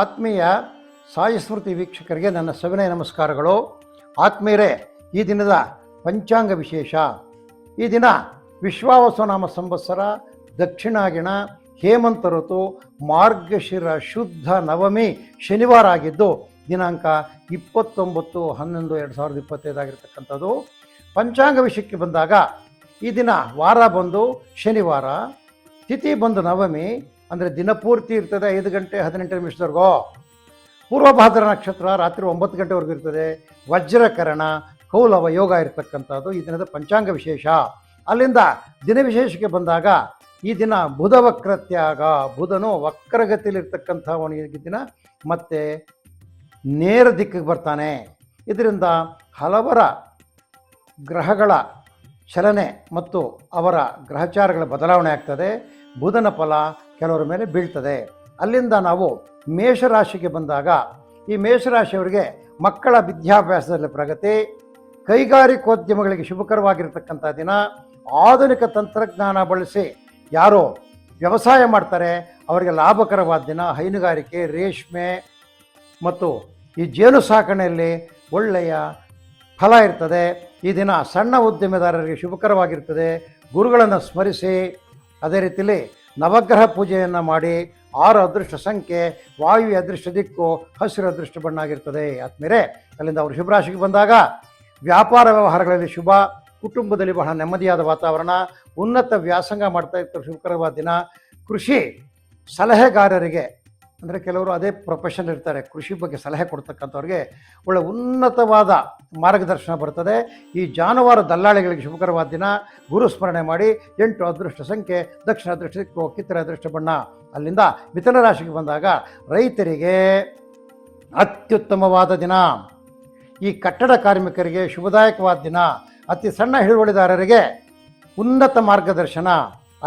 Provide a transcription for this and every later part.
ಆತ್ಮೀಯ ಸಾಯಿ ಸ್ಮೃತಿ ವೀಕ್ಷಕರಿಗೆ ನನ್ನ ಸವಿನಯ ನಮಸ್ಕಾರಗಳು. ಆತ್ಮೀಯರೇ, ಈ ದಿನದ ಪಂಚಾಂಗ ವಿಶೇಷ. ಈ ದಿನ ವಿಶ್ವಾವಸನಾಮ ಸಂವತ್ಸರ ದಕ್ಷಿಣಾಗಿಣ ಹೇಮಂತ ಋತು, ಮಾರ್ಗಶಿರ ಶುದ್ಧ ನವಮಿ ಶನಿವಾರ ಆಗಿದ್ದು, ದಿನಾಂಕ ಇಪ್ಪತ್ತೊಂಬತ್ತು ಹನ್ನೊಂದು ಎರಡು ಸಾವಿರದ ಇಪ್ಪತ್ತೈದಾಗಿರ್ತಕ್ಕಂಥದ್ದು ಪಂಚಾಂಗ ವಿಷಯಕ್ಕೆ ಬಂದಾಗ, ಈ ದಿನ ವಾರ ಬಂದು ಶನಿವಾರ, ತಿಥಿ ಬಂದು ನವಮಿ ಅಂದರೆ ದಿನಪೂರ್ತಿ ಇರ್ತದೆ ಐದು ಗಂಟೆ ಹದಿನೆಂಟು ನಿಮಿಷದವರೆಗೂ. ಪೂರ್ವಭಾದ್ರ ನಕ್ಷತ್ರ ರಾತ್ರಿ ಒಂಬತ್ತು ಗಂಟೆವರೆಗೂ ಇರ್ತದೆ. ವಜ್ರಕರಣ, ಕೌಲವ ಯೋಗ ಇರತಕ್ಕಂಥದ್ದು ಈ ದಿನದ ಪಂಚಾಂಗ ವಿಶೇಷ. ಅಲ್ಲಿಂದ ದಿನ ವಿಶೇಷಕ್ಕೆ ಬಂದಾಗ ಈ ದಿನ ಬುಧ ವಕ್ರತ್ಯಾಗ ಬುಧನು ವಕ್ರಗತಿಯಲ್ಲಿರ್ತಕ್ಕಂಥವನು ಈ ದಿನ ಮತ್ತೆ ನೇರ ದಿಕ್ಕಿಗೆ ಬರ್ತಾನೆ. ಇದರಿಂದ ಹಲವರ ಗ್ರಹಗಳ ಚಲನೆ ಮತ್ತು ಅವರ ಗ್ರಹಚಾರಗಳ ಬದಲಾವಣೆ ಆಗ್ತದೆ. ಬುಧನ ಫಲ ಕೆಲವರ ಮೇಲೆ ಬೀಳ್ತದೆ. ಅಲ್ಲಿಂದ ನಾವು ಮೇಷರಾಶಿಗೆ ಬಂದಾಗ, ಈ ಮೇಷರಾಶಿಯವರಿಗೆ ಮಕ್ಕಳ ವಿದ್ಯಾಭ್ಯಾಸದಲ್ಲಿ ಪ್ರಗತಿ, ಕೈಗಾರಿಕೋದ್ಯಮಗಳಿಗೆ ಶುಭಕರವಾಗಿರ್ತಕ್ಕಂಥ ದಿನ, ಆಧುನಿಕ ತಂತ್ರಜ್ಞಾನ ಬಳಸಿ ಯಾರು ವ್ಯವಸಾಯ ಮಾಡ್ತಾರೆ, ಅವರಿಗೆ ಲಾಭಕರವಾದ ದಿನ, ಹೈನುಗಾರಿಕೆ, ರೇಷ್ಮೆ ಮತ್ತು ಈ ಜೇನು ಸಾಕಣೆಯಲ್ಲಿ ಒಳ್ಳೆಯ ಫಲ ಇರ್ತದೆ. ಈ ದಿನ ಸಣ್ಣ ಉದ್ಯಮೆದಾರರಿಗೆ ಶುಭಕರವಾಗಿರ್ತದೆ. ಗುರುಗಳನ್ನು ಸ್ಮರಿಸಿ, ಅದೇ ರೀತಿಯಲ್ಲಿ ನವಗ್ರಹ ಪೂಜೆಯನ್ನು ಮಾಡಿ ಆರು ಅದೃಷ್ಟ ಸಂಖ್ಯೆ, ವಾಯು ಅದೃಷ್ಟ ದಿಕ್ಕು, ಹಸಿರು ಅದೃಷ್ಟ ಬಣ್ಣ ಆಗಿರ್ತದೆ ಆದ್ಮೇಲೆ ಅಲ್ಲಿಂದ ಅವರು ಶುಭರಾಶಿಗೆ ಬಂದಾಗ ವ್ಯಾಪಾರ ವ್ಯವಹಾರಗಳಲ್ಲಿ ಶುಭ, ಕುಟುಂಬದಲ್ಲಿ ಬಹಳ ನೆಮ್ಮದಿಯಾದ ವಾತಾವರಣ, ಉನ್ನತ ವ್ಯಾಸಂಗ ಮಾಡ್ತಾ ಇರ್ತಾರೆ ಶುಭಕರವಾದ ದಿನ. ಕೃಷಿ ಸಲಹೆಗಾರರಿಗೆ ಅಂದರೆ ಕೆಲವರು ಅದೇ ಪ್ರೊಫೆಷನ್ ಇರ್ತಾರೆ, ಕೃಷಿ ಬಗ್ಗೆ ಸಲಹೆ ಕೊಡ್ತಕ್ಕಂಥವ್ರಿಗೆ ಒಳ್ಳೆ ಉನ್ನತವಾದ ಮಾರ್ಗದರ್ಶನ ಬರ್ತದೆ. ಈ ಜಾನುವಾರು ದಲ್ಲಾಳಿಗಳಿಗೆ ಶುಭಕರವಾದ ದಿನ. ಗುರು ಸ್ಮರಣೆ ಮಾಡಿ, ಎಂಟು ಅದೃಷ್ಟ ಸಂಖ್ಯೆ, ದಕ್ಷಿಣ ಅದೃಷ್ಟ ಕಿತ್ತರೆ ಅದೃಷ್ಟ ಬಣ್ಣ. ಅಲ್ಲಿಂದ ಮಿಥುನ ರಾಶಿಗೆ ಬಂದಾಗ ರೈತರಿಗೆ ಅತ್ಯುತ್ತಮವಾದ ದಿನ. ಈ ಕಟ್ಟಡ ಕಾರ್ಮಿಕರಿಗೆ ಶುಭದಾಯಕವಾದ ದಿನ. ಅತಿ ಸಣ್ಣ ಹಿಡುವಳಿದಾರರಿಗೆ ಉನ್ನತ ಮಾರ್ಗದರ್ಶನ.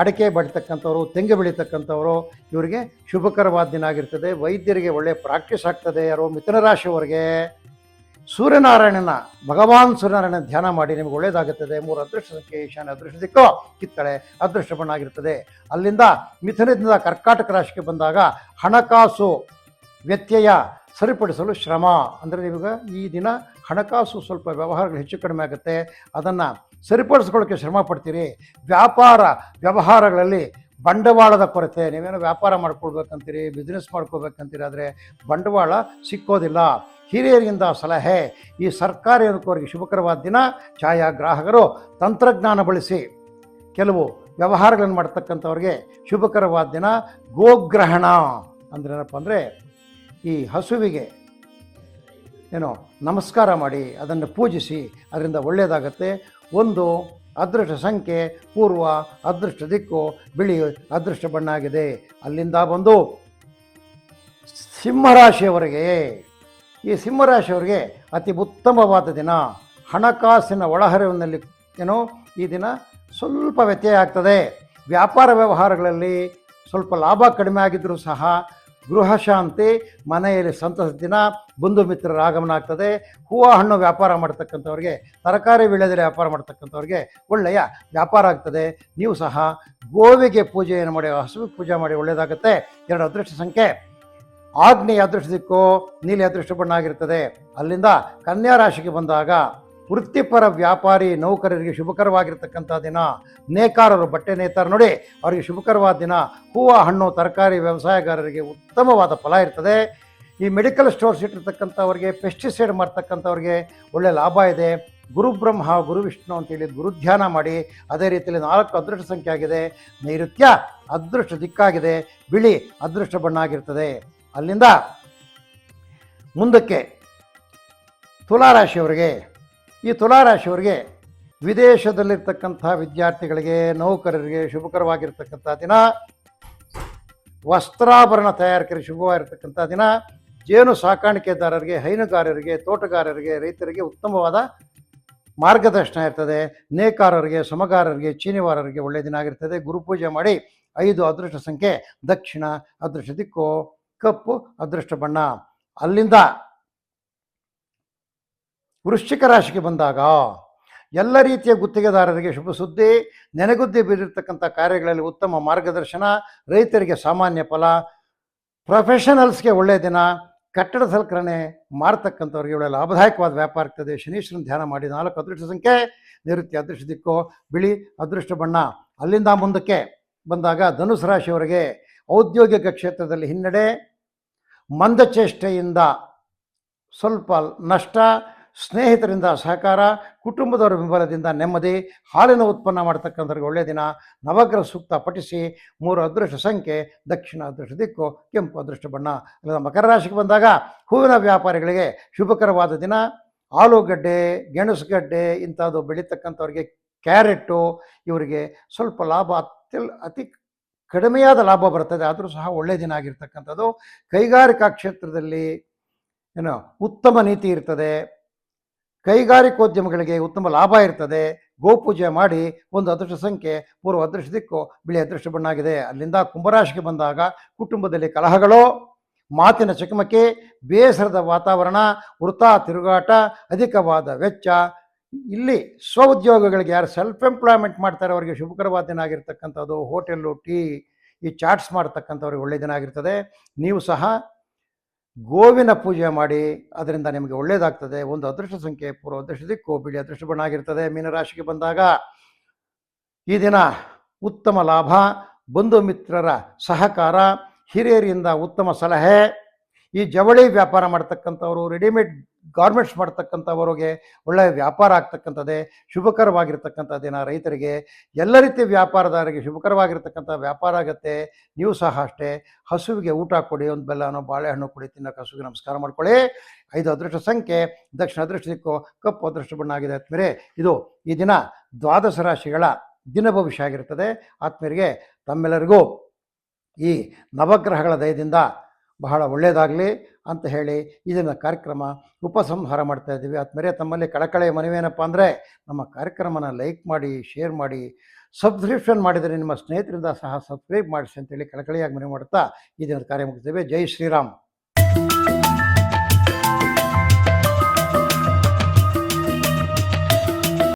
ಅಡಿಕೆ ಬೆಳೀತಕ್ಕಂಥವ್ರು ತೆಂಗು ಬೆಳೀತಕ್ಕಂಥವ್ರು, ಇವರಿಗೆ ಶುಭಕರವಾದ ದಿನ ಆಗಿರ್ತದೆ. ವೈದ್ಯರಿಗೆ ಒಳ್ಳೆ ಪ್ರಾಕ್ಟೀಸ್ ಆಗ್ತದೆ. ಯಾರೋ ಮಿಥುನ ರಾಶಿಯವರಿಗೆ ಸೂರ್ಯನಾರಾಯಣನ, ಭಗವಾನ್ ಸೂರ್ಯನಾರಾಯಣ ಧ್ಯಾನ ಮಾಡಿ ನಿಮಗೆ ಒಳ್ಳೆಯದಾಗುತ್ತದೆ ಮೂರು ಅದೃಷ್ಟ ಸಂಖ್ಯೆ, ಈಶಾನ್ಯ ಅದೃಷ್ಟ ದಿಕ್ಕು ಕಿತ್ತಳೆ ಅದೃಷ್ಟ ಬಣ್ಣ ಆಗಿರ್ತದೆ. ಅಲ್ಲಿಂದ ಮಿಥುನದಿಂದ ಕರ್ಕಾಟಕ ರಾಶಿಗೆ ಬಂದಾಗ ಹಣಕಾಸು ವ್ಯತ್ಯಯ ಸರಿಪಡಿಸಲು ಶ್ರಮ. ಅಂದರೆ ನಿಮಗೆ ಈ ದಿನ ಹಣಕಾಸು ಸ್ವಲ್ಪ ವ್ಯವಹಾರಗಳು ಹೆಚ್ಚು ಕಡಿಮೆ ಆಗುತ್ತೆ. ಅದನ್ನು ಸರಿಪಡಿಸ್ಕೊಳ್ಳೋಕ್ಕೆ ಶ್ರಮ ಪಡ್ತೀರಿ. ವ್ಯಾಪಾರ ವ್ಯವಹಾರಗಳಲ್ಲಿ ಬಂಡವಾಳದ ಕೊರತೆ. ನೀವೇನೋ ವ್ಯಾಪಾರ ಮಾಡ್ಕೊಳ್ಬೇಕಂತೀರಿ ಬಿಸ್ನೆಸ್ ಮಾಡ್ಕೋಬೇಕಂತೀರಿ ಆದರೆ ಬಂಡವಾಳ ಸಿಕ್ಕೋದಿಲ್ಲ. ಹಿರಿಯರಿಂದ ಸಲಹೆ. ಈ ಸರ್ಕಾರಿ ಅನುಕೂಲರಿಗೆ ಶುಭಕರವಾದ ದಿನ. ಛಾಯಾಗ್ರಾಹಕರು ತಂತ್ರಜ್ಞಾನ ಬಳಸಿ ಕೆಲವು ವ್ಯವಹಾರಗಳನ್ನು ಮಾಡ್ತಕ್ಕಂಥವ್ರಿಗೆ ಶುಭಕರವಾದ ದಿನ. ಗೋಗ್ರಹಣ ಅಂದ್ರೆ ಏನಪ್ಪ ಅಂದರೆ ಈ ಹಸುವಿಗೆ ಏನೋ ನಮಸ್ಕಾರ ಮಾಡಿ ಅದನ್ನು ಪೂಜಿಸಿ ಅದರಿಂದ ಒಳ್ಳೆಯದಾಗತ್ತೆ ಒಂದು ಅದೃಷ್ಟ ಸಂಖ್ಯೆ, ಪೂರ್ವ ಅದೃಷ್ಟ ದಿಕ್ಕು, ಬಿಳಿ ಅದೃಷ್ಟ ಬಣ್ಣ ಆಗಿದೆ ಅಲ್ಲಿಂದ ಬಂದು ಸಿಂಹರಾಶಿಯವರಿಗೆ, ಈ ಸಿಂಹರಾಶಿಯವರಿಗೆ ಅತಿ ಉತ್ತಮವಾದ ದಿನ. ಹಣಕಾಸಿನ ಒಳಹರಿವಿನಲ್ಲಿ ಏನೋ ಈ ದಿನ ಸ್ವಲ್ಪ ವ್ಯತ್ಯಯ ಆಗ್ತದೆ. ವ್ಯಾಪಾರ ವ್ಯವಹಾರಗಳಲ್ಲಿ ಸ್ವಲ್ಪ ಲಾಭ ಕಡಿಮೆ ಆಗಿದ್ದರೂ ಸಹ ಗೃಹ ಶಾಂತಿ, ಮನೆಯಲ್ಲಿ ಸಂತಸ ದಿನ, ಬಂಧು ಮಿತ್ರರ ಆಗಮನ ಆಗ್ತದೆ. ಹೂವು, ಹಣ್ಣು ವ್ಯಾಪಾರ ಮಾಡ್ತಕ್ಕಂಥವ್ರಿಗೆ, ತರಕಾರಿ ವೀಳ್ಯದಲ್ಲಿ ವ್ಯಾಪಾರ ಮಾಡ್ತಕ್ಕಂಥವ್ರಿಗೆ ಒಳ್ಳೆಯ ವ್ಯಾಪಾರ ಆಗ್ತದೆ. ನೀವು ಸಹ ಗೋವಿಗೆ ಪೂಜೆಯನ್ನು ಮಾಡಿ, ಹಸುವಿಗೆ ಪೂಜೆ ಮಾಡಿ ಒಳ್ಳೆಯದಾಗುತ್ತೆ. ಎರಡು ಅದೃಷ್ಟ ಸಂಖ್ಯೆ. ಆಗ್ನೇಯ ಅದೃಷ್ಟ ದಿಕ್ಕು, ನೀಲಿ ಅದೃಷ್ಟ ಬಣ್ಣ ಆಗಿರ್ತದೆ. ಅಲ್ಲಿಂದ ಕನ್ಯಾ ರಾಶಿಗೆ ಬಂದಾಗ ವೃತ್ತಿಪರ ವ್ಯಾಪಾರಿ ನೌಕರರಿಗೆ ಶುಭಕರವಾಗಿರ್ತಕ್ಕಂಥ ದಿನ. ನೇಕಾರರು ಬಟ್ಟೆ ನೇತಾರ. ನೋಡಿ, ಅವರಿಗೆ ಶುಭಕರವಾದ ದಿನ. ಹೂವು, ಹಣ್ಣು, ತರಕಾರಿ ವ್ಯವಸಾಯಗಾರರಿಗೆ ಉತ್ತಮವಾದ ಫಲ ಇರ್ತದೆ. ಈ ಮೆಡಿಕಲ್ ಸ್ಟೋರ್ಸ್ ಇಟ್ಟಿರ್ತಕ್ಕಂಥವ್ರಿಗೆ, ಪೆಸ್ಟಿಸೈಡ್ ಮಾಡ್ತಕ್ಕಂಥವ್ರಿಗೆ ಒಳ್ಳೆಯ ಲಾಭ ಇದೆ. ಗುರುಬ್ರಹ್ಮ ಗುರು ವಿಷ್ಣು ಅಂತೇಳಿ ಗುರುಧ್ಯಾನ ಮಾಡಿ, ಅದೇ ರೀತಿಯಲ್ಲಿ ನಾಲ್ಕು ಅದೃಷ್ಟ ಸಂಖ್ಯೆ ಆಗಿದೆ. ನೈಋತ್ಯ ಅದೃಷ್ಟ ದಿಕ್ಕಾಗಿದೆ, ಬಿಳಿ ಅದೃಷ್ಟ ಬಣ್ಣ ಆಗಿರ್ತದೆ ಅಲ್ಲಿಂದ ಮುಂದಕ್ಕೆ ತುಲಾರಾಶಿಯವರಿಗೆ ಈ ತುಲಾರಾಶಿಯವರಿಗೆ ವಿದೇಶದಲ್ಲಿರ್ತಕ್ಕಂಥ ವಿದ್ಯಾರ್ಥಿಗಳಿಗೆ, ನೌಕರರಿಗೆ ಶುಭಕರವಾಗಿರ್ತಕ್ಕಂಥ ದಿನ. ವಸ್ತ್ರಾಭರಣ ತಯಾರಕರಿಗೆ ಶುಭವಾಗಿರ್ತಕ್ಕಂಥ ದಿನ. ಜೇನು ಸಾಕಾಣಿಕೆದಾರರಿಗೆ, ಹೈನುಗಾರರಿಗೆ, ತೋಟಗಾರರಿಗೆ, ರೈತರಿಗೆ ಉತ್ತಮವಾದ ಮಾರ್ಗದರ್ಶನ ಇರ್ತದೆ. ನೇಕಾರರಿಗೆ, ಸಮಗಾರರಿಗೆ, ಚೀನಿವಾರರಿಗೆ ಒಳ್ಳೆಯ ದಿನ ಆಗಿರ್ತದೆ. ಗುರುಪೂಜೆ ಮಾಡಿ ಐದು ಅದೃಷ್ಟ ಸಂಖ್ಯೆ, ದಕ್ಷಿಣ, ಅದೃಷ್ಟ ದಿಕ್ಕು, ಕಪ್ಪು, ಅದೃಷ್ಟ ಬಣ್ಣ. ಅಲ್ಲಿಂದ ವೃಶ್ಚಿಕ ರಾಶಿಗೆ ಬಂದಾಗ ಎಲ್ಲ ರೀತಿಯ ಗುತ್ತಿಗೆದಾರರಿಗೆ ಶುಭ ಸುದ್ದಿ, ನೆನೆಗುದ್ದಿ ಬೀರಿರ್ತಕ್ಕಂಥ ಕಾರ್ಯಗಳಲ್ಲಿ ಉತ್ತಮ ಮಾರ್ಗದರ್ಶನ, ರೈತರಿಗೆ ಸಾಮಾನ್ಯ ಫಲ, ಪ್ರೊಫೆಷನಲ್ಸ್ಗೆ ಒಳ್ಳೆಯ ದಿನ, ಕಟ್ಟಡ ಸಲಕರಣೆ ಮಾರತಕ್ಕಂಥವ್ರಿಗೆ ಒಳ್ಳೆಯ ಲಾಭದಾಯಕವಾದ ವ್ಯಾಪಾರ ಇರ್ತದೆ ಶನೀಶ್ವರನ ಧ್ಯಾನ ಮಾಡಿ ನಾಲ್ಕು ಅದೃಷ್ಟ ಸಂಖ್ಯೆ, ನಿವೃತ್ತಿ ಅದೃಷ್ಟ ದಿಕ್ಕು, ಬಿಳಿ ಅದೃಷ್ಟ ಬಣ್ಣ. ಅಲ್ಲಿಂದ ಮುಂದಕ್ಕೆ ಬಂದಾಗ ಧನುಸು ರಾಶಿಯವರಿಗೆ ಔದ್ಯೋಗಿಕ ಕ್ಷೇತ್ರದಲ್ಲಿ ಹಿನ್ನಡೆ, ಮಂದಚೇಷ್ಟೆಯಿಂದ ಸ್ವಲ್ಪ ನಷ್ಟ ಸ್ನೇಹಿತರಿಂದ ಸಹಕಾರ, ಕುಟುಂಬದವರ ಬೆಂಬಲದಿಂದ ನೆಮ್ಮದಿ, ಹಾಲಿನ ಉತ್ಪನ್ನ ಮಾಡ್ತಕ್ಕಂಥವ್ರಿಗೆ ಒಳ್ಳೆಯ ದಿನ, ನವಗ್ರಹ ಸೂಕ್ತ ಪಠಿಸಿ, ಮೂರು ಅದೃಷ್ಟ ಸಂಖ್ಯೆ, ದಕ್ಷಿಣ ಅದೃಷ್ಟ ದಿಕ್ಕು, ಕೆಂಪು ಅದೃಷ್ಟ ಬಣ್ಣ. ಅಲ್ಲದ ಮಕರ ರಾಶಿಗೆ ಬಂದಾಗ ಹೂವಿನ ವ್ಯಾಪಾರಿಗಳಿಗೆ ಶುಭಕರವಾದ ದಿನ. ಆಲೂಗಡ್ಡೆ ಗೆಣಸುಗಡ್ಡೆ ಇಂಥದ್ದು ಬೆಳೀತಕ್ಕಂಥವ್ರಿಗೆ ಕ್ಯಾರೆಟು ಇವರಿಗೆ ಸ್ವಲ್ಪ ಲಾಭ, ಅತ್ಯಲ್ ಅತಿ ಕಡಿಮೆಯಾದ ಲಾಭ ಬರ್ತದೆ, ಆದರೂ ಸಹ ಒಳ್ಳೆಯ ದಿನ ಆಗಿರ್ತಕ್ಕಂಥದ್ದು. ಕೈಗಾರಿಕಾ ಕ್ಷೇತ್ರದಲ್ಲಿ ಏನು ಉತ್ತಮ ನೀತಿ ಇರ್ತದೆ. ಕೈಗಾರಿಕೋದ್ಯಮಗಳಿಗೆ ಉತ್ತಮ ಲಾಭ ಇರ್ತದೆ. ಗೋಪೂಜೆ ಮಾಡಿ ಒಂದು ಅದೃಷ್ಟ ಸಂಖ್ಯೆ, ಪೂರ್ವ ಅದೃಷ್ಟ ದಿಕ್ಕು, ಬಿಳಿ ಅದೃಷ್ಟ ಬಣ್ಣ ಆಗಿದೆ ಅಲ್ಲಿಂದ ಕುಂಭರಾಶಿಗೆ ಬಂದಾಗ ಕುಟುಂಬದಲ್ಲಿ ಕಲಹಗಳು, ಮಾತಿನ ಚಕಮಕಿ, ಬೇಸರದ ವಾತಾವರಣ ವೃತ ತಿರುಗಾಟ, ಅಧಿಕವಾದ ವೆಚ್ಚ. ಇಲ್ಲಿ ಸ್ವ ಉದ್ಯೋಗಗಳಿಗೆ ಯಾರು ಸೆಲ್ಫ್ ಎಂಪ್ಲಾಯ್ಮೆಂಟ್ ಮಾಡ್ತಾರೆ ಅವರಿಗೆ ಶುಭಕರವಾದ ದಿನ ಆಗಿರ್ತಕ್ಕಂಥದ್ದು. ಹೋಟೆಲ್ಲು ಟೀ, ಈ ಚಾಟ್ಸ್ ಮಾಡ್ತಕ್ಕಂಥವ್ರಿಗೆ ಒಳ್ಳೆಯ ದಿನ ಆಗಿರ್ತದೆ. ನೀವು ಸಹ ಗೋವಿನ ಪೂಜೆ ಮಾಡಿ ಅದರಿಂದ ನಿಮಗೆ ಒಳ್ಳೆಯದಾಗ್ತದೆ ಒಂದು ಅದೃಷ್ಟ ಸಂಖ್ಯೆ, ಪೂರ್ವ ಅದೃಷ್ಟ, ದಿಕ್ಕು, ಬಿಳಿ ಅದೃಷ್ಟ ಬಣ್ಣ ಆಗಿರ್ತದೆ ಮೀನರಾಶಿಗೆ ಬಂದಾಗ. ಈ ದಿನ ಉತ್ತಮ ಲಾಭ, ಬಂಧು ಮಿತ್ರರ ಸಹಕಾರ, ಹಿರಿಯರಿಂದ ಉತ್ತಮ ಸಲಹೆ. ಈ ಜವಳಿ ವ್ಯಾಪಾರ ಮಾಡ್ತಕ್ಕಂಥವ್ರು ರೆಡಿಮೇಡ್ ಗಾರ್ಮೆಂಟ್ಸ್ ಮಾಡ್ತಕ್ಕಂಥವ್ರಿಗೆ ಒಳ್ಳೆಯ ವ್ಯಾಪಾರ ಆಗ್ತಕ್ಕಂಥದ್ದೇ ಶುಭಕರವಾಗಿರ್ತಕ್ಕಂಥ ದಿನ ರೈತರಿಗೆ. ಎಲ್ಲ ರೀತಿಯ ವ್ಯಾಪಾರದಾರರಿಗೆ ಶುಭಕರವಾಗಿರ್ತಕ್ಕಂಥ ವ್ಯಾಪಾರ ಆಗುತ್ತೆ. ನೀವು ಸಹ ಅಷ್ಟೇ, ಹಸುವಿಗೆ ಊಟ ಕೊಡಿ, ಒಂದು ಬೆಲ್ಲನೋ ಬಾಳೆಹಣ್ಣು ಕೊಡಿ, ತಿನ್ನೋಕೆ ಹಸುವಿಗೆ ನಮಸ್ಕಾರ ಮಾಡ್ಕೊಳ್ಳಿ. ಐದು ಅದೃಷ್ಟ ಸಂಖ್ಯೆ, ದಕ್ಷಿಣ ಅದೃಷ್ಟ ಕಪ್ಪು ಅದೃಷ್ಟ ಬಣ್ಣ ಆಗಿದೆ ಆತ್ಮೀಯರೇ. ಇದು ಈ ದಿನ ದ್ವಾದಶ ರಾಶಿಗಳ ದಿನ ಭವಿಷ್ಯ ಆಗಿರ್ತದೆ. ಆತ್ಮೀಯರಿಗೆ, ತಮ್ಮೆಲ್ಲರಿಗೂ ಈ ನವಗ್ರಹಗಳ ದಯದಿಂದ ಬಹಳ ಒಳ್ಳೆಯದಾಗಲಿ. ಅಂತ ಹೇಳಿ ಇದನ್ನು ಕಾರ್ಯಕ್ರಮ ಉಪಸಂಹಾರ ಮಾಡ್ತಾ ಇದ್ದೀವಿ. ತಮ್ಮಲ್ಲಿ ಕಳಕಳೆಯ ಮನವೇನಪ್ಪ ಅಂದರೆ ನಮ್ಮ ಕಾರ್ಯಕ್ರಮನ ಲೈಕ್ ಮಾಡಿ, ಶೇರ್ ಮಾಡಿ, ಸಬ್ಸ್ಕ್ರಿಪ್ಷನ್ ಮಾಡಿದರೆ ನಿಮ್ಮ ಸ್ನೇಹಿತರಿಂದ ಸಹ ಸಬ್ಸ್ಕ್ರೈಬ್ ಮಾಡಿಸಿ ಅಂತೇಳಿ ಕಳಕಳಿಯಾಗಿ ಮನವಿ ಮಾಡುತ್ತಾ ಇದನ್ನು ಕಾರ್ಯ ಮುಗಿಸ್ತೇವೆ. ಜೈ ಶ್ರೀರಾಮ್.